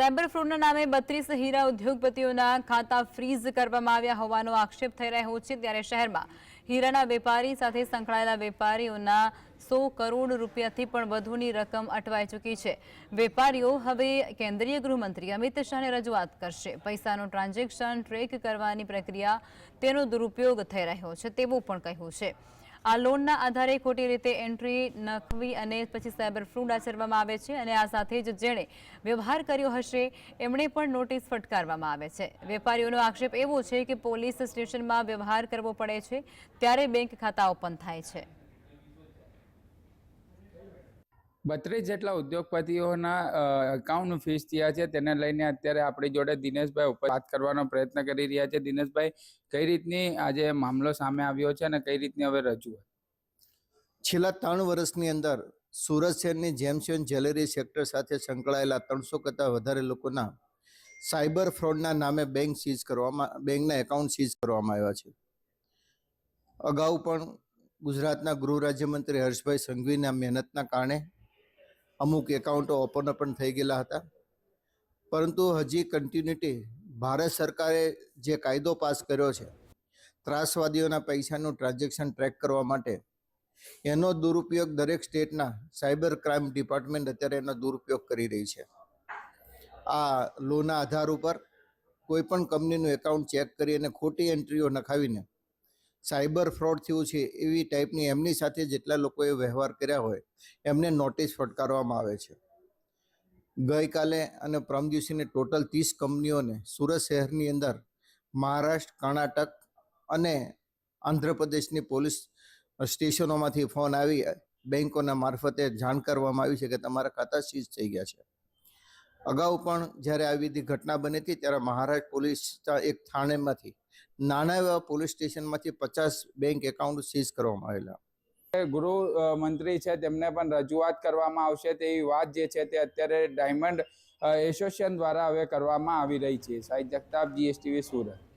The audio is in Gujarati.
સાયબર ફ્રોડના નામે બત્રીસ હીરા ઉદ્યોગપતિઓના ખાતા ફ્રીઝ કરવામાં આવ્યા હોવાનો આક્ષેપ થઈ રહ્યો છે. ત્યારે શહેરમાં હીરાના વેપારી સાથે સંકળાયેલા વેપારીઓના સો કરોડ રૂપિયાથી પણ વધુની રકમ અટવાઈ ચૂકી છે. વેપારીઓ હવે કેન્દ્રીય ગૃહમંત્રી અમિત શાહને રજૂઆત કરશે. પૈસાનું ટ્રાન્ઝેક્શન ટ્રેક કરવાની પ્રક્રિયા તેનો દુરુપયોગ થઈ રહ્યો છે તેવું પણ કહ્યું છે. આ લોનના આધારે ખોટી રીતે એન્ટ્રી નખવી અને પછી સાયબર ફ્રોડ આચરવામાં આવે છે અને આ સાથે જ જેણે વ્યવહાર કર્યો હશે, એમણે પણ નોટિસ ફટકારવામાં આવે છે. વેપારીઓનો આક્ષેપ એવો છે કે પોલીસ સ્ટેશનમાં વ્યવહાર કરવો પડે છે, ત્યારે બેંક ખાતા ઓપન થાય છે. બત્રીસ જેટલા ઉદ્યોગપતિઓના એકાઉન્ટ ફીસ થયા છે. તેને લઈને અત્યારે આપણી જોડે દિનેશભાઈ ઉપર વાત કરવાનો પ્રયત્ન કરી રહ્યા છે. દિનેશભાઈ, કઈ રીતની આજે મામલો સામે આવ્યો છે અને કઈ રીતની હવે રજૂઆત? છેલ્લા ત્રણ વર્ષની અંદર સુરત શહેરની જેમ્સન જ્વેલરી સેક્ટર સાથે સંકળાયેલા ત્રણસો કરતાં વધારે લોકોના સાયબર ફ્રોડના નામે બેંક સીઝ કરવામાં બેંકના એકાઉન્ટ સીઝ કરવામાં આવ્યા છે. અગાઉ પણ ગુજરાતના ગૃહ રાજ્યમંત્રી હર્ષભાઈ સંઘવીના મહેનતના કારણે અમુક એકાઉન્ટો ઓપન પણ થઈ ગયેલા હતા. પરંતુ હજી કન્ટિન્યુટી ભારત સરકારે જે કાયદો પાસ કર્યો છે, ત્રાસવાદીઓના પૈસાનું ટ્રાન્ઝેક્શન ટ્રેક કરવા માટે, એનો દુરુપયોગ દરેક સ્ટેટના સાયબર ક્રાઇમ ડિપાર્ટમેન્ટ અત્યારે એનો દુરુપયોગ કરી રહી છે. આ લોના આધાર ઉપર કોઈ પણ કંપનીનું એકાઉન્ટ ચેક કરી અને ખોટી એન્ટ્રીઓ નખાવીને સાયબર ફ્રોડ થયું છે એવી ટાઈપની એમની સાથે જેટલા લોકોએ વ્યવહાર કર્યા હોય, એમને નોટિસ ફટકારવામાં આવે છે. ગઈકાલે અને પરમ દિવસીને ટોટલ ત્રીસ કંપનીઓને સુરત શહેરની અંદર મહારાષ્ટ્ર, કર્ણાટક અને આંધ્રપ્રદેશની પોલીસ સ્ટેશનોમાંથી ફોન આવી, બેંકોના મારફતે જાણ કરવામાં આવી છે કે તમારા ખાતા સીઝ થઈ ગયા છે. અગાઉ પણ જ્યારે આવી બધી ઘટના બની હતી ત્યારે મહારાષ્ટ્ર પોલીસ એક થાણેમાંથી નાના એવા પોલીસ સ્ટેશનમાંથી પચાસ બેંક એકાઉન્ટ સીઝ કરવામાં આવેલા. ગૃહ મંત્રી છે, તેમને પણ રજૂઆત કરવામાં આવશે. તેવી વાત જે છે તે અત્યારે ડાયમંડ એસોસિએશન દ્વારા હવે કરવામાં આવી રહી છે. સાહિત્ય જગતાપ જીએસટીવી, સુરત.